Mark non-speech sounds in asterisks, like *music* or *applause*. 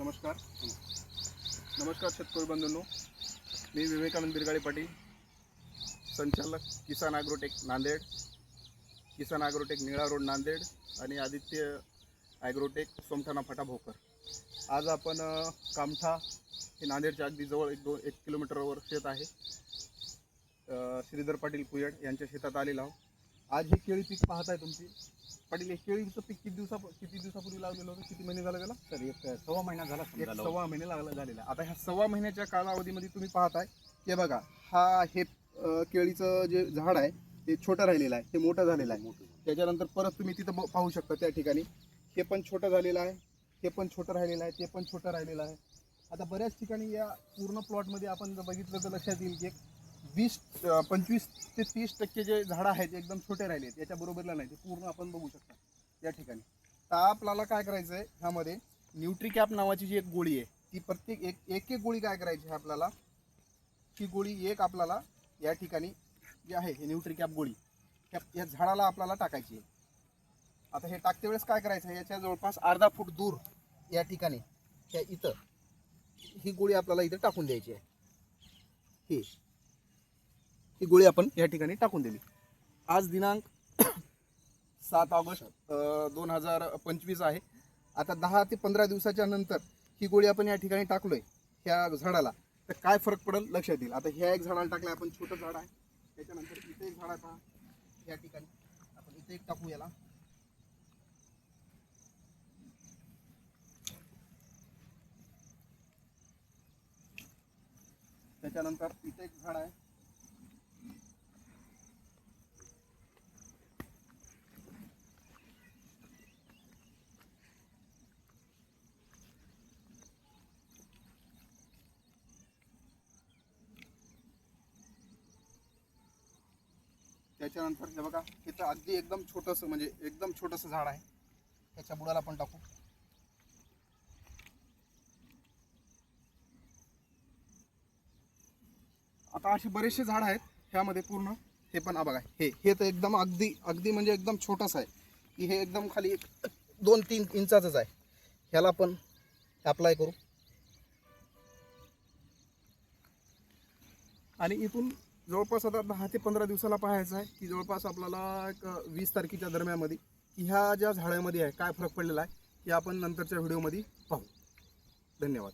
नमस्कार. नमस्कार शेतकरी बंधूंनो. मी विवेकानंद बिरगाडे पाटील संचालक Kisan agrotech Nanded Kisan agrotech Nila road Nanded आणि आदित्य ॲग्रोटेक सोमठाणा फाटा भोकर आज आपण कामठा हे नांदेडच्या अगदी जवळ एक दोन एक किलोमीटरवर शेत आहे. श्रीधर पाटील कुयड यांच्या शेतात आलेलो आहोत. आज हे केळी पीक पाहताय तुमची पाटील हे केळीचं पीक किती दिवसा किती दिवसापूर्वी लावलेलं होतं किती महिने झालं त्याला सर एक सव्वा महिना झाला एक समजा लावून. सव्वा महिने लागला झालेला. आता ह्या सव्वा महिन्याच्या कालावधीमध्ये तुम्ही पाहताय हे बघा हा हे अं, केळीचं जे झाड आहे ते छोटं राहिलेलं आहे ते मोठं झालेलं आहे मोठं. त्याच्यानंतर परत तुम्ही तिथं ब- पाहू शकता त्या ठिकाणी हे पण छोटं झालेलं आहे हे पण छोटं राहिलेलं आहे ते पण छोटं राहिलेलं आहे आता बऱ्याच ठिकाणी या पूर्ण प्लॉटमध्ये आपण जर बघितलं तर लक्षात येईल की एक वीस पंचवीस ते तीस टक्के जे झाडं आहेत एकदम छोटे राहिले आहेत याच्या बरोबरला नाही ते पूर्ण आपण बघू शकता या ठिकाणी. तर आपल्याला काय करायचं आहे ह्यामध्ये न्यूट्रिकॅप नावाची जी एक गोळी आहे ती प्रत्येक एक एक एक गोळी काय करायची आहे आपल्याला? ही गोळी एक आपल्याला या ठिकाणी जी आहे हे न्यूट्रिकॅप गोळी ह्या या झाडाला आपल्याला टाकायची आहे. आता हे टाकते वेळेस काय करायचं आहे याच्या जवळपास अर्धा फूट दूर या ठिकाणी ह्या इथं ही गोळी आपल्याला इथं टाकून द्यायची आहे. ही ही गोळी आपण या ठिकाणी टाकून दिली. आज दिनांक *coughs* सात ऑगस्ट दोन हजार पंचवीस आहे. आता दहा ते पंधरा दिवसाच्या नंतर ही गोळी आपण या ठिकाणी टाकलोय ह्या झाडाला. तर काय फरक पडेल लक्षात येईल. आता ह्या एक झाडाला टाकलं आपण छोटं झाड आहे. त्याच्यानंतर इथे एक झाड आहे या ठिकाणी आपण इथे एक टाकू याला. त्याच्यानंतर इथे एक झाड आहे. त्याच्यानंतर हे बघा इथं अगदी एकदम छोटंसं म्हणजे एकदम छोटंसं झाड आहे. त्याच्या बुडाला पण टाकू. आता असे बरेचसे झाड आहेत ह्यामध्ये पूर्ण हे पण बघा हे हे तर एकदम अगदी अगदी म्हणजे एकदम छोटंसं आहे. की हे एकदम खाली एक दोन तीन इंचाचंच आहे. ह्याला पण अप्लाय करू. आणि इथून जवळपास आता दहा ते पंधरा दिवसाला पाहायचं आहे की जवळपास आपल्याला एक वीस तारखेच्या दरम्यानमध्ये की ह्या ज्या झाडामध्ये आहे काय फरक पडलेला आहे हे आपण नंतरच्या व्हिडिओमध्ये पाहू. धन्यवाद.